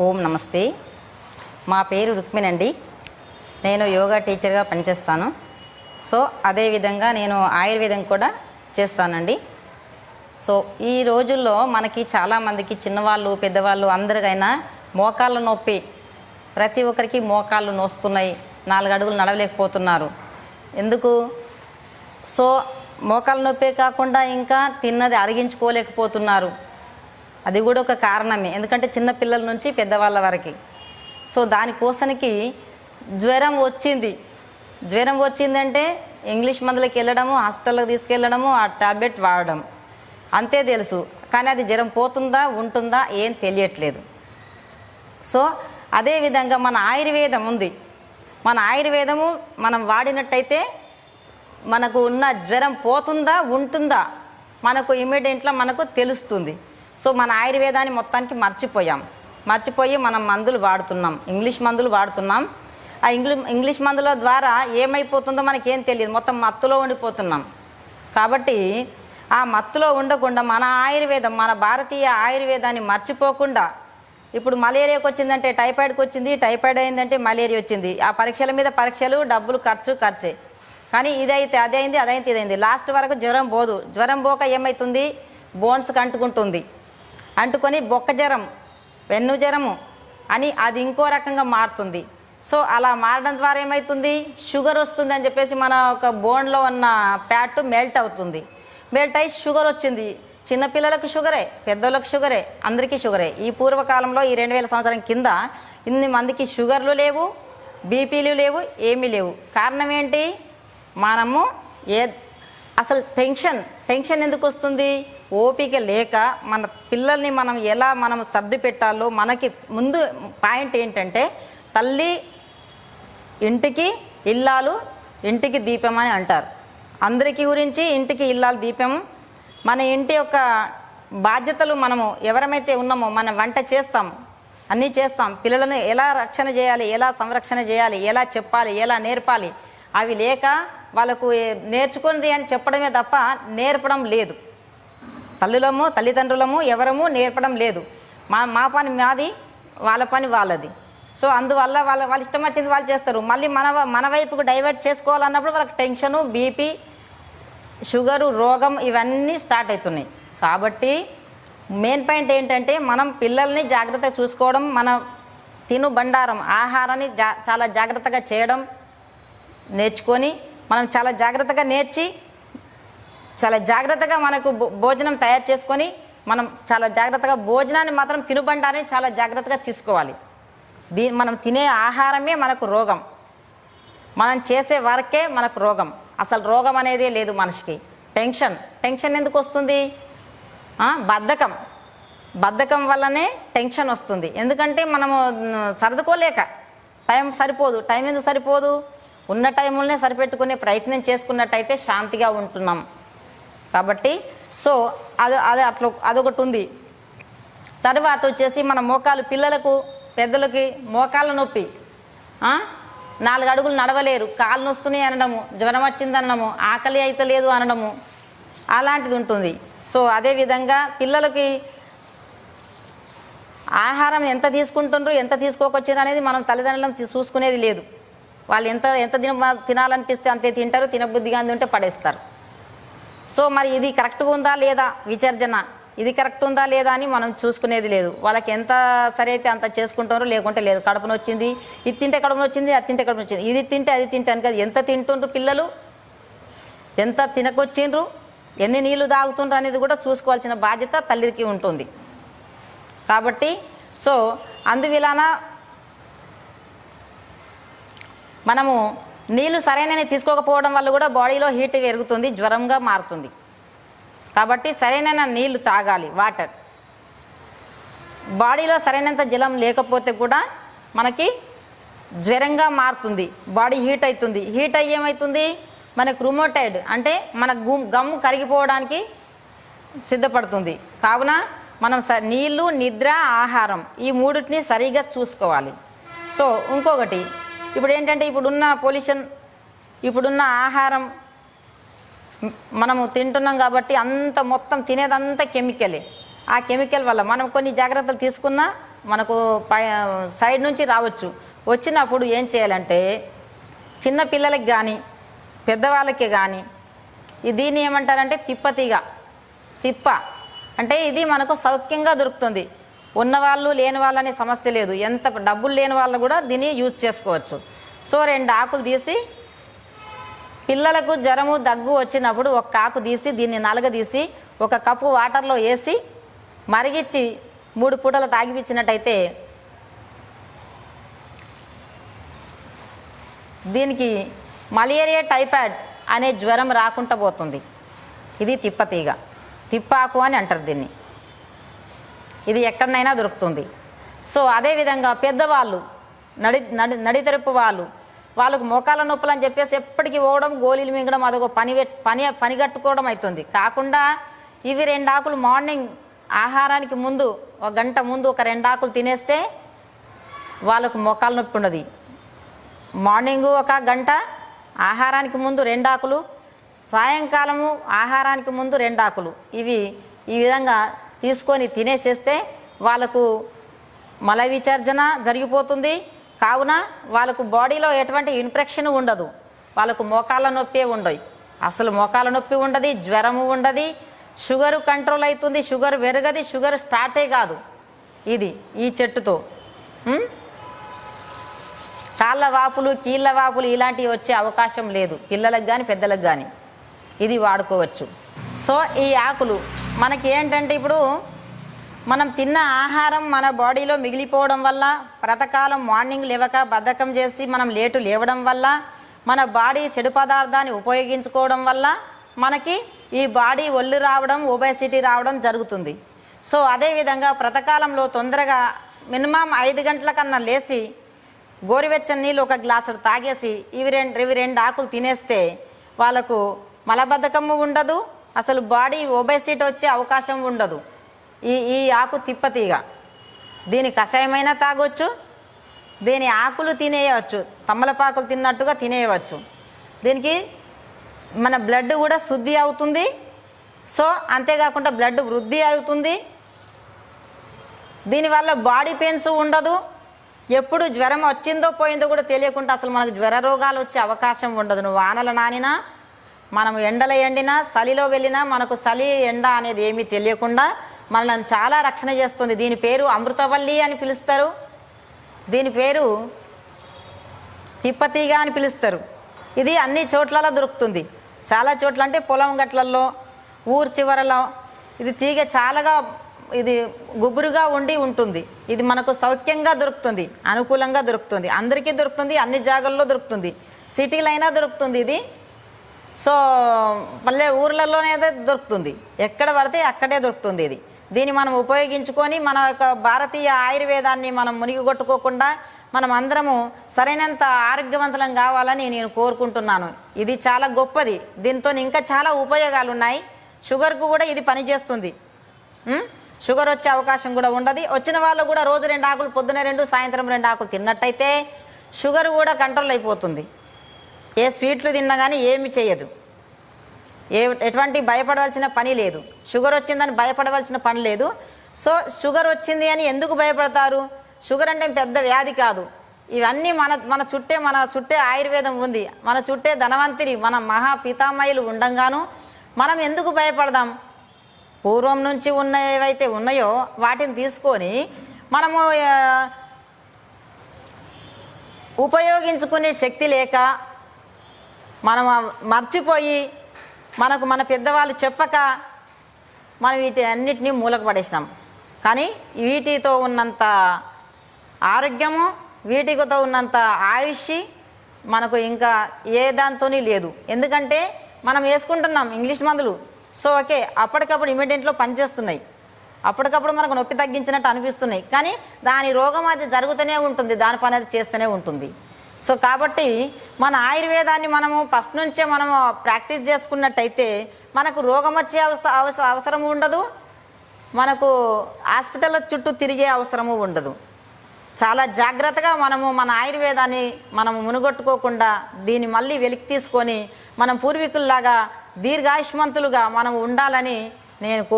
ఓం నమస్తే. మా పేరు రుక్మిణండి నేను యోగా టీచర్గా పనిచేస్తాను. సో అదేవిధంగా నేను ఆయుర్వేదం కూడా చేస్తానండి. సో ఈ రోజుల్లో మనకి చాలామందికి చిన్నవాళ్ళు పెద్దవాళ్ళు అందరికైనా మోకాళ్ళ నొప్పి. ప్రతి ఒక్కరికి మోకాళ్ళు నొస్తున్నాయి. నాలుగు అడుగులు నడవలేకపోతున్నారు. ఎందుకు? సో మోకాళ్ళ నొప్పే కాకుండా ఇంకా తిన్నది అరిగించుకోలేకపోతున్నారు. అది కూడా ఒక కారణమే. ఎందుకంటే చిన్న పిల్లల నుంచి పెద్దవాళ్ళ వరకు. సో దానికోసానికి జ్వరం వచ్చింది. జ్వరం వచ్చిందంటే ఇంగ్లీష్ మందులకి వెళ్ళడము హాస్పిటల్కి తీసుకెళ్ళడము ఆ టాబ్లెట్ వాడడం. అంతే తెలుసు. కానీ అది జ్వరం పోతుందా ఉంటుందా ఏం తెలియట్లేదు. సో అదేవిధంగా మన ఆయుర్వేదం ఉంది. మన ఆయుర్వేదము మనం వాడినట్టయితే మనకు ఉన్న జ్వరం పోతుందా ఉంటుందా మనకు ఇమీడియట్లో మనకు తెలుస్తుంది. సో మన ఆయుర్వేదాన్ని మొత్తానికి మర్చిపోయాం. మర్చిపోయి మనం మందులు వాడుతున్నాం. ఇంగ్లీష్ మందులు వాడుతున్నాం. ఆ ఇంగ్లీష్ ఇంగ్లీష్ మందుల ద్వారా ఏమైపోతుందో మనకేం తెలియదు. మొత్తం మత్తులో ఉండిపోతున్నాం. కాబట్టి ఆ మత్తులో ఉండకుండా మన ఆయుర్వేదం మన భారతీయ ఆయుర్వేదాన్ని మర్చిపోకుండా ఇప్పుడు మలేరియాకి వచ్చిందంటే టైఫాయిడ్కి వచ్చింది టైఫాయిడ్ అయిందంటే మలేరియా వచ్చింది. ఆ పరీక్షల మీద పరీక్షలు డబ్బులు ఖర్చు ఖర్చే. కానీ ఇదైతే అదైంది అదైతే ఇదైంది. లాస్ట్ వరకు జ్వరం పోదు. జ్వరం పోక ఏమవుతుంది బోన్స్కి అంటుకుంటుంది అంటుకొని బొక్క జ్వరం వెన్ను జ్వరము అని అది ఇంకో రకంగా మారుతుంది. సో అలా మారడం ద్వారా ఏమవుతుంది షుగర్ వస్తుంది అని చెప్పేసి మన ఒక బోన్లో ఉన్న ప్యాట్ మెల్ట్ అవుతుంది. మెల్ట్ అయి షుగర్ వచ్చింది. చిన్నపిల్లలకు షుగరే పెద్దోళ్ళకి షుగరే అందరికీ షుగరే. ఈ పూర్వకాలంలో ఈ రెండు వేల సంవత్సరం కింద ఇన్ని మందికి షుగర్లు లేవు బీపీలు లేవు ఏమీ లేవు. కారణం ఏంటి? మనము ఏ అసలు టెన్షన్ టెన్షన్ ఎందుకు వస్తుంది? ఓపిక లేక మన పిల్లల్ని మనం ఎలా మనం సర్ది పెట్టాలో మనకి ముందు పాయింట్ ఏంటంటే తల్లి ఇంటికి ఇల్లాలు ఇంటికి దీపం అని అంటారు. అందరికీ గురించి ఇంటికి ఇల్లాలు దీపం మన ఇంటి యొక్క బాధ్యతలు మనము ఎవరమైతే ఉన్నామో మనం వంట చేస్తాం అన్నీ చేస్తాం. పిల్లలను ఎలా రక్షణ చేయాలి ఎలా సంరక్షణ చేయాలి ఎలా చెప్పాలి ఎలా నేర్పాలి అవి లేక వాళ్ళకు నేర్చుకోండి అని చెప్పడమే తప్ప నేర్పడం లేదు. తల్లులము తల్లిదండ్రులము ఎవరము నేర్పడం లేదు. మా మా పని మాది వాళ్ళ పని వాళ్ళది. సో అందువల్ల వాళ్ళ వాళ్ళ ఇష్టం వచ్చింది వాళ్ళు చేస్తారు. మళ్ళీ మన మన వైపుకు డైవర్ట్ చేసుకోవాలన్నప్పుడు వాళ్ళకి టెన్షను బీపీ షుగరు రోగం ఇవన్నీ స్టార్ట్ అవుతున్నాయి. కాబట్టి మెయిన్ పాయింట్ ఏంటంటే మనం పిల్లల్ని జాగ్రత్తగా చూసుకోవడం మన తిను బండారం ఆహారాన్ని జా చాలా జాగ్రత్తగా చేయడం నేర్చుకొని మనం చాలా జాగ్రత్తగా నేర్చి చాలా జాగ్రత్తగా మనకు భో- భోజనం తయారు చేసుకొని మనం చాలా జాగ్రత్తగా భోజనాన్ని మాత్రం తినుబండాన్ని చాలా జాగ్రత్తగా తీసుకోవాలి. దీ మనం తినే ఆహారమే మనకు రోగం. మనం చేసే వర్కే మనకు రోగం. అసలు రోగం అనేది లేదు మనిషికి. టెన్షన్ టెన్షన్ ఎందుకు వస్తుంది? బద్ధకం. బద్ధకం వల్లనే టెన్షన్ వస్తుంది. ఎందుకంటే మనము సర్దుకోలేక. టైం సరిపోదు. టైం ఎందుకు సరిపోదు? ఉన్న టైంలోనే సరిపెట్టుకునే ప్రయత్నం చేసుకున్నట్టయితే శాంతిగా ఉంటున్నాం. కాబట్టి సో అది అది అట్లా అదొకటి ఉంది. తర్వాత వచ్చేసి మన మోకాలు పిల్లలకు పెద్దలకి మోకాళ్ళ నొప్పి. నాలుగు అడుగులు నడవలేరు. కాళ్ళు నొస్తున్నాయి అనడము జ్వరం వచ్చింది అనడము ఆకలి అయితే లేదు అనడము అలాంటిది ఉంటుంది. సో అదేవిధంగా పిల్లలకి ఆహారం ఎంత తీసుకుంటుండ్రు ఎంత తీసుకోకొచ్చారు అనేది మనం తల్లిదండ్రులను చూసుకునేది లేదు. వాళ్ళు ఎంత ఎంత తిన తినాలనిపిస్తే అంతే తింటారు తినబుద్ధిగా ఉంటే పడేస్తారు. సో మరి ఇది కరెక్ట్గా ఉందా లేదా విచర్జన? ఇది కరెక్ట్ ఉందా లేదా అని మనం చూసుకునేది లేదు. వాళ్ళకి ఎంత సరి అయితే అంత చేసుకుంటారో లేకుంటే లేదు. కడుపున వచ్చింది ఇది తింటే కడుపును వచ్చింది అది తింటే కడుపు వచ్చింది ఇది తింటే అది తింటే అని కదా. ఎంత తింటుండ్రు పిల్లలు? ఎంత తినకొచ్చిండ్రు? ఎన్ని నీళ్ళు తాగుతుండ్రు అనేది కూడా చూసుకోవాల్సిన బాధ్యత తల్లికి ఉంటుంది. కాబట్టి సో అందువిలాన మనము నీళ్ళు సరైన తీసుకోకపోవడం వల్ల కూడా బాడీలో హీట్ పెరుగుతుంది జ్వరంగా మారుతుంది. కాబట్టి సరైన నీళ్ళు తాగాలి వాటర్ బాడీలో సరైనంత జలం లేకపోతే కూడా మనకి జ్వరంగా మారుతుంది బాడీ హీట్ అవుతుంది. హీట్ అయ్యి ఏమవుతుంది మనకు రుమోటైడ్ అంటే మన గుమ్ గమ్ము కరిగిపోవడానికి సిద్ధపడుతుంది. కావున మనం స నీళ్ళు నిద్ర ఆహారం ఈ మూడింటిని సరిగా చూసుకోవాలి. సో ఇంకొకటి ఇప్పుడు ఏంటంటే ఇప్పుడున్న పొల్యూషన్ ఇప్పుడున్న ఆహారం మనము తింటున్నాం కాబట్టి అంత మొత్తం తినేదంతా కెమికలే. ఆ కెమికల్ వల్ల మనం కొన్ని జాగ్రత్తలు తీసుకున్నా మనకు పై సైడ్ నుంచి రావచ్చు. వచ్చినప్పుడు ఏం చేయాలంటే చిన్న పిల్లలకి కానీ పెద్దవాళ్ళకి కానీ దీన్ని ఏమంటారంటే తిప్పతీగ తిప్ప. అంటే ఇది మనకు సౌఖ్యంగా దొరుకుతుంది. ఉన్నవాళ్ళు లేని వాళ్ళు అనే సమస్య లేదు. ఎంత డబ్బులు లేని వాళ్ళు కూడా దీన్ని యూజ్ చేసుకోవచ్చు. సో రెండు ఆకులు తీసి పిల్లలకు జ్వరము దగ్గు వచ్చినప్పుడు ఒక ఆకు తీసి దీన్ని నలగదీసి ఒక కప్పు వాటర్లో వేసి మరిగిచ్చి మూడు పూటలు తాగిపించినట్టయితే దీనికి మలేరియా టైఫాయిడ్ అనే జ్వరం రాకుండా పోతుంది. ఇది తిప్పతీగ. తిప్పాకు అని అంటారు దీన్ని. ఇది ఎక్కడనైనా దొరుకుతుంది. సో అదేవిధంగా పెద్దవాళ్ళు నడి నడి నడితెరుపు వాళ్ళు వాళ్ళకు మోకాల నొప్పులు అని చెప్పేసి ఎప్పటికీ పోవడం గోళీలు మింగడం అదొక పని పని పని కట్టుకోవడం అవుతుంది కాకుండా ఇవి రెండు ఆకులు మార్నింగ్ ఆహారానికి ముందు ఒక గంట ముందు ఒక రెండు ఆకులు తినేస్తే వాళ్ళకు మోకాల నొప్పి ఉన్నది మార్నింగ్ ఒక గంట ఆహారానికి ముందు రెండు ఆకులు సాయంకాలము ఆహారానికి ముందు రెండు ఆకులు. ఇవి ఈ విధంగా తీసుకొని తినేసేస్తే వాళ్ళకు మల విసర్జన జరిగిపోతుంది. కావున వాళ్ళకు బాడీలో ఎటువంటి ఇన్ఫెక్షన్ ఉండదు. వాళ్ళకు మోకాళ్ళ నొప్పి ఉండవు అసలు మోకాళ్ళ నొప్పి ఉండదు జ్వరము ఉండదు షుగర్ కంట్రోల్ అవుతుంది షుగర్ పెరగది షుగర్ స్టార్టే కాదు. ఇది ఈ చెట్టుతో. కాళ్ళ వాపులు కీళ్ళ వాపులు ఇలాంటివి వచ్చే అవకాశం లేదు. పిల్లలకు కానీ పెద్దలకు కానీ ఇది వాడుకోవచ్చు. సో ఈ ఆకులు మనకి ఏంటంటే ఇప్పుడు మనం తిన్న ఆహారం మన బాడీలో మిగిలిపోవడం వల్ల ప్రతకాలం మార్నింగ్ లేవక బద్ధకం చేసి మనం లేటు లేవడం వల్ల మన బాడీ చెడు పదార్థాన్ని ఉపయోగించుకోవడం వల్ల మనకి ఈ బాడీ ఒళ్ళు రావడం ఒబేసిటీ రావడం జరుగుతుంది. సో అదేవిధంగా ప్రతకాలంలో తొందరగా మినిమం ఐదు గంటల కన్నా లేచి గోరువెచ్చని నీళ్ళు ఒక గ్లాసుడు తాగేసి ఇవి రెండు ఇవి రెండు ఆకులు తినేస్తే వాళ్ళకు మలబద్ధకము ఉండదు అసలు బాడీ ఒబేసిటీ వచ్చే అవకాశం ఉండదు. ఈ ఈ ఆకు తిప్పతీగ. దీని కషాయమైనా తాగొచ్చు. దీని ఆకులు తినేయవచ్చు. తమ్మలపాకులు తిన్నట్టుగా తినేయవచ్చు. దీనికి మన బ్లడ్ కూడా శుద్ధి అవుతుంది. సో అంతేకాకుండా బ్లడ్ వృద్ధి అవుతుంది. దీనివల్ల బాడీ పెయిన్స్ ఉండదు. ఎప్పుడు జ్వరం వచ్చిందో పోయిందో కూడా తెలియకుండా అసలు మనకు జ్వర రోగాలు వచ్చే అవకాశం ఉండదు. నువ్వు వానల నానినా మనం ఎండల ఎండినా చలిలో వెళ్ళినా మనకు చలి ఎండ అనేది ఏమీ తెలియకుండా మనల్ని చాలా రక్షణ చేస్తుంది. దీని పేరు అమృతవల్లి అని పిలుస్తారు. దీని పేరు తిప్పతీగ అని పిలుస్తారు. ఇది అన్ని చోట్లలో దొరుకుతుంది. చాలా చోట్ల అంటే పొలం గట్లల్లో ఊరు చివరలో ఇది తీగ చాలాగా ఇది గుబురుగా ఉండి ఉంటుంది. ఇది మనకు సౌఖ్యంగా దొరుకుతుంది అనుకూలంగా దొరుకుతుంది. అందరికీ దొరుకుతుంది అన్ని జాగాల్లో దొరుకుతుంది. సిటీలైనా దొరుకుతుంది ఇది. సో మళ్ళీ ఊర్లలోనే దొరుకుతుంది. ఎక్కడ పడితే అక్కడే దొరుకుతుంది ఇది. దీన్ని మనం ఉపయోగించుకొని మన యొక్క భారతీయ ఆయుర్వేదాన్ని మనం మునిగిగొట్టుకోకుండా మనం అందరము సరైనంత ఆరోగ్యవంతులం కావాలని నేను కోరుకుంటున్నాను. ఇది చాలా గొప్పది. దీంతో ఇంకా చాలా ఉపయోగాలు ఉన్నాయి షుగర్కు కూడా ఇది పనిచేస్తుంది. షుగర్ వచ్చే అవకాశం కూడా ఉండదు. వచ్చిన వాళ్ళు కూడా రోజు రెండు ఆకులు పొద్దున రెండు సాయంత్రం రెండు ఆకులు తిన్నట్టయితే షుగర్ కూడా కంట్రోల్ అయిపోతుంది. ఏ స్వీట్లు తిన్నా కానీ ఏమి చేయదు ఏ ఎటువంటి భయపడవలసిన పని లేదు. షుగర్ వచ్చిందని భయపడవలసిన పని లేదు. సో షుగర్ వచ్చింది అని ఎందుకు భయపడతారు? షుగర్ అంటే పెద్ద వ్యాధి కాదు. ఇవన్నీ మన మన చుట్టే మన చుట్టే ఆయుర్వేదం ఉంది. మన చుట్టే ధనవంతిని మన మహా పితామయులు ఉండంగాను మనం ఎందుకు భయపడదాం? పూర్వం నుంచి ఉన్న ఏవైతే ఉన్నాయో వాటిని తీసుకొని మనము ఉపయోగించుకునే శక్తి లేక మనం మర్చిపోయి మనకు మన పెద్దవాళ్ళు చెప్పక మనం వీటి అన్నిటినీ మూలకు పడేసినాం. కానీ వీటితో ఉన్నంత ఆరోగ్యము వీటితో ఉన్నంత ఆయుష్ మనకు ఇంకా ఏ దాంతోని లేదు. ఎందుకంటే మనం వేసుకుంటున్నాం ఇంగ్లీష్ మందులు. సో ఓకే అప్పటికప్పుడు ఇమీడియట్లో పనిచేస్తున్నాయి. అప్పటికప్పుడు మనకు నొప్పి తగ్గించినట్టు అనిపిస్తున్నాయి. కానీ దాని రోగం అది జరుగుతూనే ఉంటుంది దాని పని అది చేస్తూనే ఉంటుంది. సో కాబట్టి మన ఆయుర్వేదాన్ని మనము ఫస్ట్ నుంచే మనము ప్రాక్టీస్ చేసుకున్నట్టయితే మనకు రోగం వచ్చే అవస అవసరం ఉండదు. మనకు హాస్పిటల్ చుట్టూ తిరిగే అవసరము ఉండదు. చాలా జాగ్రత్తగా మనము మన ఆయుర్వేదాన్ని మనము మునుగొట్టుకోకుండా దీన్ని మళ్ళీ వెలికి తీసుకొని మనం పూర్వీకుల్లాగా దీర్ఘాయుష్మంతులుగా మనం ఉండాలని నేను కోరు